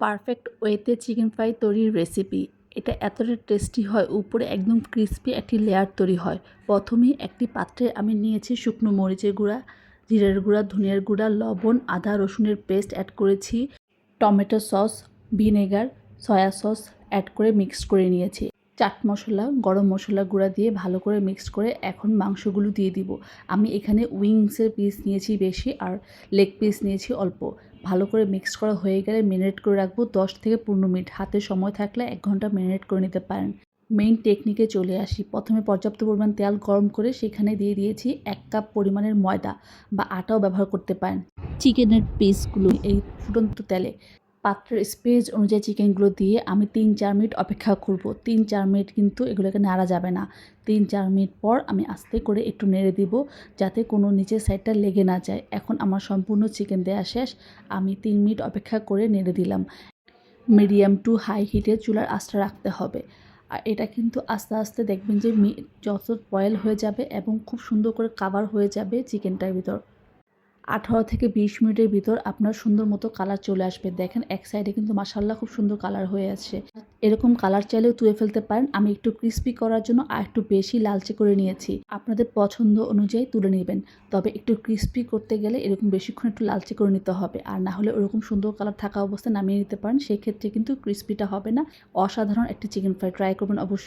Perfect ওয়েতে chicken fry তৈরির recipe এটা এতটা টেস্টি হয়, উপরে একদম ক্রিস্পি একটি লেয়ার তৈরি হয়। প্রথমেই একটি পাত্রে আমি নিয়েছি শুকনো মরিচের গুঁড়া, জিরের গুঁড়া, ধনিয়ার গুঁড়া, লবণ, আদা, রসুনের পেস্ট অ্যাড করেছি, tomato sauce vinegar soya sauce add করে মিক্স করে নিয়েছি। চাট মশলা, গরম মশলা গুঁড়া দিয়ে ভালো করে মিক্সড করে এখন মাংসগুলো দিয়ে দিব। আমি এখানে উইংসের পিস নিয়েছি বেশি আর লেগ পিস নিয়েছি অল্প। ভালো করে মিক্স করা হয়ে গেলে ম্যারিনেট করে রাখব দশ থেকে পনেরো মিনিট। হাতে সময় থাকলে এক ঘণ্টা ম্যারিনেট করে নিতে পারেন। মেইন টেকনিকে চলে আসি। প্রথমে পর্যাপ্ত পরিমাণ তেল গরম করে সেখানে দিয়ে দিয়েছি এক কাপ পরিমাণের ময়দা বা আটাও ব্যবহার করতে পারেন। চিকেনের পিসগুলো এই ফুটন্ত তেলে। পাত্রের স্পেস অনুযায়ী চিকেনগুলো দিয়ে আমি তিন চার মিনিট অপেক্ষা করব। তিন চার মিনিট কিন্তু এগুলোকে নাড়া যাবে না। তিন চার মিনিট পর আমি আস্তে করে একটু নেড়ে দিব যাতে কোনো নিচের সাইডটা লেগে না যায়। এখন আমার সম্পূর্ণ চিকেন দেওয়া শেষ। আমি তিন মিনিট অপেক্ষা করে নেড়ে দিলাম। মিডিয়াম টু হাই হিটে চুলার আঁচটা রাখতে হবে। আর এটা কিন্তু আস্তে আস্তে দেখবেন যে যত বয়েল হয়ে যাবে এবং খুব সুন্দর করে কাভার হয়ে যাবে চিকেনটার ভিতর। আঠারো থেকে বিশ মিনিটের ভিতর আপনার সুন্দর মতো কালার চলে আসবে। দেখেন, এক সাইডে কিন্তু মাসাল্লাহ খুব সুন্দর কালার হয়ে আছে। এরকম কালার চাইলেও তুলে ফেলতে পারেন। আমি একটু ক্রিস্পি করার জন্য আর একটু বেশি লালচে করে নিয়েছি। আপনাদের পছন্দ অনুযায়ী তুলে নেবেন। তবে একটু ক্রিস্পি করতে গেলে এরকম বেশিক্ষণ একটু লালচে করে নিতে হবে। আর না হলে ওরকম সুন্দর কালার থাকা অবস্থায় নামিয়ে নিতে পারেন। সেই ক্ষেত্রে কিন্তু ক্রিস্পিটা হবে না। অসাধারণ একটি চিকেন ফ্রাই ট্রাই করবেন অবশ্যই।